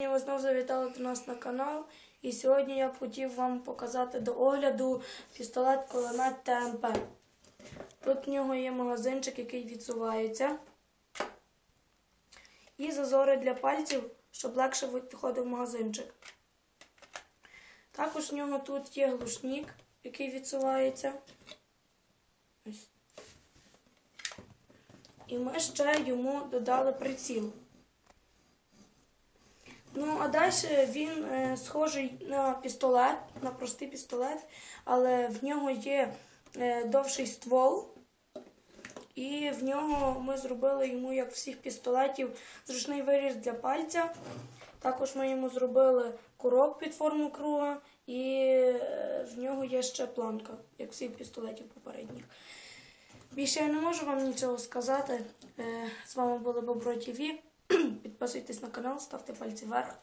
Ви знову завітали до нас на канал. І сьогодні я б хотів вам показати до огляду пістолет кулемет ТМП. Тут в нього є магазинчик, який відсувається. І зазори для пальців, щоб легше виходив магазинчик. Також в нього тут є глушник, який відсувається. І ми ще йому додали приціл. Ну, а далі він е, схожий на пістолет, на простий пістолет, але в нього є е, довший ствол. І в нього ми зробили йому, як всіх пістолетів, зручний виріз для пальця. Також ми йому зробили курок під форму круга, і е, в нього є ще планка, як всіх пістолетів попередніх. Більше я не можу вам нічого сказати. Е, З вами було Бобро ТВ. Підписуйтесь на канал, ставте пальці вверх.